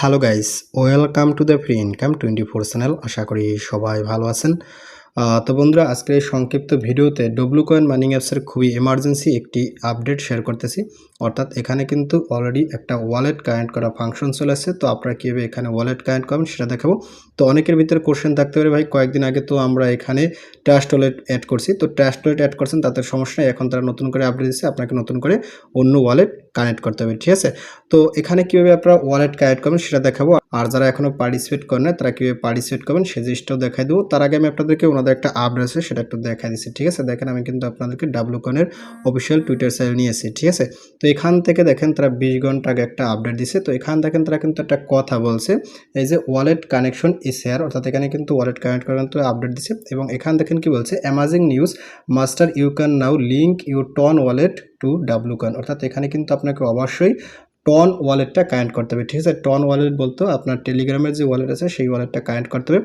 Hello guys welcome to the free income twenty four channel আশা করি সবাই ভালো আছেন। তো বন্ধুরা, আজকের এই সংক্ষিপ্ত ভিডিওতে ডব্লু কয়েন মাইনিং অ্যাপসের খুবই এমার্জেন্সি একটি আপডেট শেয়ার করতেছি। অর্থাৎ এখানে কিন্তু অলরেডি একটা ওয়ালেট কানেক্ট করা ফাংশন চলে আসছে। তো আপনারা কীভাবে এখানে ওয়ালেট কানেক্ট করবেন সেটা দেখাবো। তো অনেকের ভিতরে কোশ্চেন থাকতে পারে, ভাই, কয়েকদিন আগে তো আমরা এখানে ট্রাস্ট ওয়ালেট অ্যাড করছি। তো ট্রাস্ট ওয়ালেট অ্যাড করছেন, তাতে সমস্যা নেই। এখন তারা নতুন করে আপডেট দিচ্ছে, আপনাকে নতুন করে অন্য ওয়ালেট কানেক্ট করতে হবে, ঠিক আছে? তো এখানে কীভাবে আপনারা ওয়ালেট কানেক্ট করবেন সেটা দেখাবো। আর যারা এখনও পার্টিসিপেট করেন তারা কীভাবে পার্টিসিপেট করবেন সেই জিনিসটাও দেখাই দেবো। তার আগে আমি আপনাদেরকে ওনাদের একটা আপডেট আছে, সেটা একটু দেখাই দিচ্ছি, ঠিক আছে? দেখেন আমি কিন্তু আপনাদেরকে ডাব্লু কনের অফিসিয়াল টুইটার সাইল নিয়ে এসেছি, ঠিক আছে? তো এখান থেকে দেখেন তারা বিশ ঘণ্টা আগে একটা আপডেট দিছে। তো এখান দেখেন তারা কিন্তু একটা কথা বলছে, এই যে ওয়ালেট কানেকশন ইজ শেয়ার অর্থাৎ এখানে কিন্তু ওয়ালেট কানেক্ট করার তো আপডেট দিছে এবং এখান দেখেন কি বলছে amazing news master you can now link your TON wallet to W coin অর্থাৎ এখানে কিন্তু আপনাকে অবশ্যই টন ওয়ালেটটা কানেক্ট করতে হবে, ঠিক আছে? টন ওয়ালেট বলতো আপনার টেলিগ্রামের যে ওয়ালেট আছে, সেই ওয়ালেটটা কানেক্ট করতে হবে।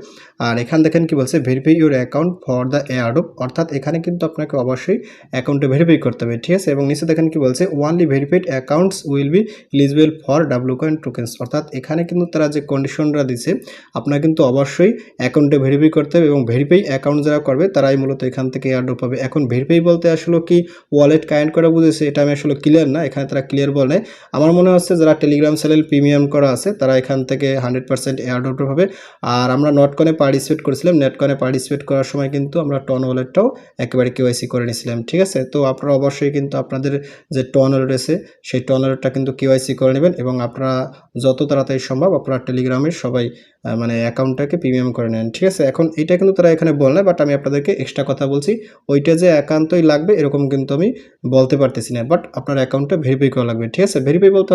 আর এখান দেখেন কি বলছে verify your account for the airdrop অর্থাৎ এখানে কিন্তু আপনাকে অবশ্যই অ্যাকাউন্টে ভেরিফাই করতে হবে, ঠিক আছে? এবং নিচে দেখেন কি বলছে only verified accounts will be eligible for W coin tokens অর্থাৎ এখানে কিন্তু তারা যে কন্ডিশনটা দিছে, আপনার কিন্তু অবশ্যই অ্যাকাউন্টে ভেরিফাই করতে হবে এবং ভেরিফাই অ্যাকাউন্ট যারা করবে, তারাই মূলত এখান থেকে এয়ারড্রপ পাবে। এখন ভেরিফাই বলতে আসলে কি ওয়ালেট কানেক্ট করা বুঝেছে, এটা আমি আসলে ক্লিয়ার না, এখানে তারা ক্লিয়ার বলে। আমার মনে হচ্ছে যারা টেলিগ্রাম চ্যানেল প্রিমিয়াম করা আছে, তারা এখান থেকে হান্ড্রেড পার্সেন্ট এয়ারড্রপ পাবে আর আমরা নটকনে পার্টিসিপেট করেছিলাম। নেটকনে পার্টিসিপেট করার সময় কিন্তু আমরা টন ওয়ালেটটাও একেবারে কেওয়াইসি করে নিয়েছিলাম, ঠিক আছে? তো আপনারা অবশ্যই কিন্তু আপনাদের যে টন ওয়ালেট আছে সেই টন ওয়ালেটটা কিন্তু কেওয়াইসি করে নেবেন এবং আপনারা যত তাড়াতাড়ি সম্ভব আপনারা টেলিগ্রামের সবাই মানে অ্যাকাউন্টটাকে প্রিমিয়াম করে নেন, ঠিক আছে? এখন এটা কিন্তু তারা এখানে বললে বাট আমি আপনাদেরকে এক্সট্রা কথা বলছি। ওইটা যে একান্তই লাগবে এরকম কিন্তু আমি বলতে পারতেছি না বাট আপনার অ্যাকাউন্টটা ভেরিফাই করা লাগবে, ঠিক আছে? ভেরিফাই বলতে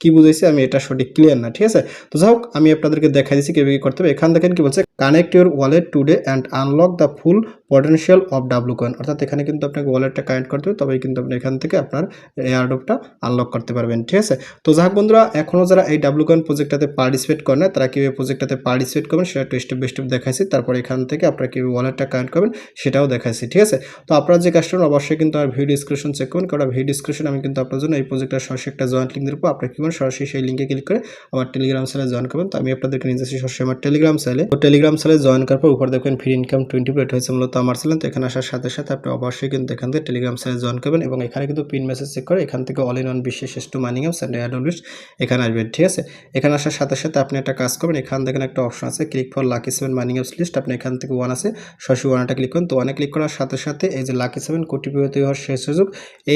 কি বুঝেছি আমি এটা সঠিক ক্লিয়ার না, ঠিক আছে? তো যাই হোক, আমি আপনাদেরকে দেখাই দিচ্ছি কীভাবে করতে হবে। এখান দেখেন কি বলছে connect your wallet today and unlock the full potential of W coin অর্থাৎ এখানে কিন্তু আপনাকে ওয়ালেটটা কানেক্ট করতে হবে, তবেই কিন্তু আপনি এখান থেকে আপনার এয়ারডপটা আনলক করতে পারবেন, ঠিক আছে? তো যাক বন্ধুরা এখনও যারা এই ডাব্লু কয়েন প্রজেক্টটাতে পার্টিসিপেট করেন না, তারা কীভাবে প্রজেক্টটাতে পার্টিসিপেট করবেন সেটা একটু স্টেপ বাই স্টেপ দেখাইছি, তারপর এখান থেকে আপনারা কীভাবে ওয়ালেটটা কানেক্ট করবেন সেটাও দেখাইছি, ঠিক আছে? তো আপনারা যে কাস্টমার অবশ্যই কিন্তু আমার ভিডিও ডিসক্রিপশন চেক করুন কারণ ভিডিও ডিসক্রিপশন আমি কিন্তু আপনার জন্য এই প্রজেক্টটার সরাসরি একটা জয়েন্ট লিঙ্ক দেবো, আপনারা কী করবেন, সরাসরি সেই লিঙ্কে ক্লিক করে আমার টেলিগ্রাম চ্যানেলে জয়েন করবেন। তো আমি আপনাদেরকে যাচ্ছি সরাসরি আমার টেলিগ্রাম চ্যানেলে তো টেলিগ্রাম চ্যানেলে জয়েন করার পর উপর দেখবেন ফ্রি ইনকাম টোয়েন্টি প্লেট হয়েছে মূলত আমার চ্যানেল তো এখানে আসার সাথে সাথে আপনি অবশ্যই কিন্তু এখান থেকে টেলিগ্রাম চ্যানেলে জয়েন করবেন এবং এখানে কিন্তু পিন মেসেজ চেক করে এখান থেকে অল ইন ওয়ান বিশ্বের শ্রেষ্ঠ মাইনিং অ্যাপস অ্যান্ড অ্যাডলিস এখানে আসবেন ঠিক আছে? এখানে আসার সাথে সাথে আপনি একটা কাজ করবেন, এখান থেকে একটা অপশন আছে click for lucky seven mining apps list আপনি এখান থেকে ওয়ান আছে সরাসরি ওয়ানটা ক্লিক করুন। তো ওয়ানে ক্লিক করার সাথে সাথে এই যে লাকি সেভেন কোটিপতি হওয়ার শেষ সুযোগ,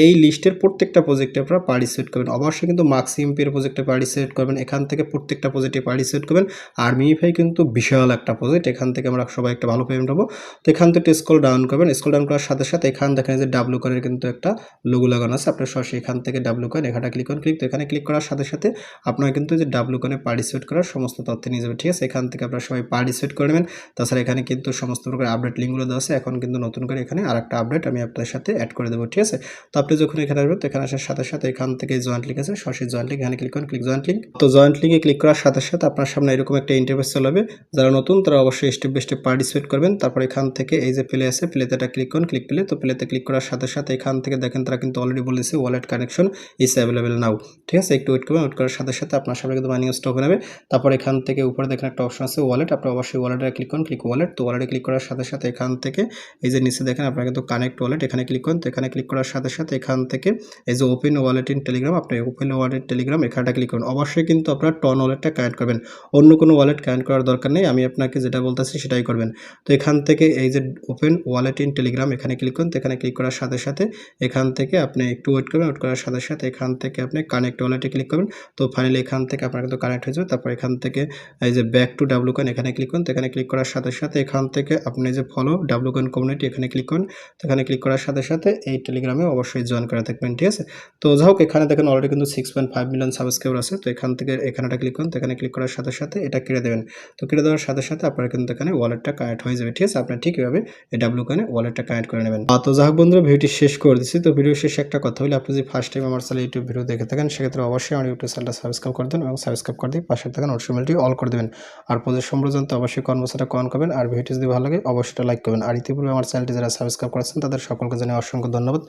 এই লিস্টের প্রত্যেকটা প্রজেক্টে আপনারা পার্টিসিপেট করবেন। অবশ্যই কিন্তু মাক্সিমপের প্রজেক্টে পার্টিসিপেট করবেন, এখান থেকে প্রত্যেকটা প্রজেক্টে পার্টিসিপেট করবেন। আর মিফাই কিন্তু বিশাল একটা প্রজেক্ট এখান থেকে আমরা সবাই একটা ভালো পেমেন্ট পাবো। তো এখান থেকে স্কল ডাউন করবেন। স্কল ডাউন করার সাথে সাথে এখান দেখেন যে ডাব্লু কয়েনের কিন্তু একটা লোগো লাগানো আছে। আপনার সরাসরি এখান থেকে ডাব্লু কয়েন এখানটা ক্লিক করুন ক্লিক তো এখানে ক্লিক করার সাথে সাথে আপনার কিন্তু যে ডাব্লু কয়েনে পার্টিসিপেট করার সমস্ত তথ্য নিয়ে যাবে, ঠিক আছে? এখান থেকে আপনারা সবাই পার্টিসিপেট করে নেবেন। তাছাড়া এখানে কিন্তু সমস্ত প্রকার আপডেট লিঙ্কগুলো দেওয়া আছে। এখন কিন্তু নতুন করে এখানে আর একটা আপডেট আমি আপনাদের সাথে অ্যাড করে দেবো, ঠিক আছে? তো আপনি যখন এখানে আসবেন, তো এখানে আসার সাথে সাথে এখান থেকে জয়েন্ট লিঙ্ক আছে। সরাসরি জয়েন্ট লিঙ্ক এখানে ক্লিক করুন ক্লিক জয়েন্ট লিঙ্ক তো জয়েন্ট লিঙ্কে ক্লিক করার সাথে সাথে আপনার সামনে এরকম একটা ইন্টারভেস চলে হবে যারা নতুন, তারা অবশ্যই স্টেপ বাই স্টেপ পার্টিসিপেট করবেন। তারপর এখান থেকে এই যে প্লে আছে প্লেতে এটা ক্লিক করুন। ক্লিক প্লে তো প্লেতে ক্লিক করার সাথে সাথে এখান থেকে দেখেন তারা কিন্তু অলরেডি বলেছে wallet connection is available now ঠিক আছে? একটু ওয়েট করবেন। ওয়েট করার সাথে সাথে আপনার সামনে কিন্তু মাইনিং স্টক হয়ে তারপর এখান থেকে উপরে দেখেন একটা অপশন আছে ওয়ালেট আপনি অবশ্যই ওয়ালেটে ক্লিক করুন। ক্লিক ওয়ালেট তো ওয়ালেটে ক্লিক করার সাথে সাথে এখান থেকে এই যে নিচে দেখেন আপনার কিন্তু কানেক্ট ওয়ালেট এখানে ক্লিক করুন। তো এখানে ক্লিক করার সাথে সাথে এখান থেকে এই যে ওপেন ওয়ালেট ইন টেলিগ্রাম আপনি ওপেন ওয়ালেট টেলিগ্রাম এখানটা ক্লিক করুন। অবশ্যই কিন্তু আপনার টন ওয়ালেটটা কানেক্ট করবেন। অন্য কোনো ওয়ালেট কানেক্ট করার দরকার নেই। আমি আপনাকে যেটা বলতেছি সেটাই করবেন। তো এখান থেকে এই যে ওপেন ওয়ালেট ইন টেলিগ্রাম এখানে ক্লিক করুন, তো এখানে ক্লিক করার সাথে সাথে এখান থেকে আপনি একটু ওয়েট করবেন ওয়েট করার সাথে সাথে এখান থেকে আপনি কানেক্ট ওয়ালেটে ক্লিক করবেন। তো ফাইনালি এখান থেকে আপনার কিন্তু কানেক্ট হয়ে যাবে। তারপর এখান থেকে এই যে ব্যাক টু ডাব্লু কয়েন এখানে ক্লিক করুন, তো এখানে ক্লিক করার সাথে সাথে এখান থেকে আপনি যে ফলো ডাব্লু কয়েন কমিউনিটি এখানে ক্লিক করুন। তো এখানে ক্লিক করার সাথে সাথে এই টেলিগ্রামে অবশ্যই জয়েন করে থাকবেন, ঠিক আছে? তো যাই হোক এখানে দেখেন অলরেডি কিন্তু six point five million subscriber আছে। তো এখান থেকে এখানেটা ক্লিক করুন, তো এখানে ক্লিক করার সাথে সাথে এটা কেটে দেবেন। তো কেটে দেওয়ার সাথে সাথে আপনার কিন্তু এখানে ওয়ালেটটা কানেক্ট হয়ে যাবে, ঠিক আছে? আপনার ঠিক এভাবে এই ডাব্লু কয়েনে ওয়ালেটটা কানেক্ট করে নেবেন। তো যাই হোক বন্ধুরা, ভিডিওটি শেষ করে দিচ্ছি। তো ভিডিও শেষে একটা কথা হলে আপনি যদি ফার্স্ট টাইম আমার চ্যানেল ইউটিউব ভিডিও দেখে থাকেন, সেক্ষেত্রে অবশ্যই আমার ইউটিউব চ্যানেলটা সাবস্ক্রাইব করে দেন এবং সাবস্ক্রাইব করে দিয়ে পাশে থাকেন নোটিফিকেশনটি অল করে দেবেন। আর প্রজেক্ট সম্পর্কে জানতে অবশ্যই কর্মসাটা কন করবেন, আর ভিডিওটি যদি ভালো লাগে, অবশ্যই লাইক করবেন। আর ইতিপূর্বে আমার চ্যানেলটি যারা সাবস্ক্রাইব করেছেন, তাদের সকলকে জানিয়ে অসংখ্য ধন্যবাদ।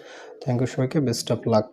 থ্যাংক ইউ সবাইকে বেস্ট অফ লাক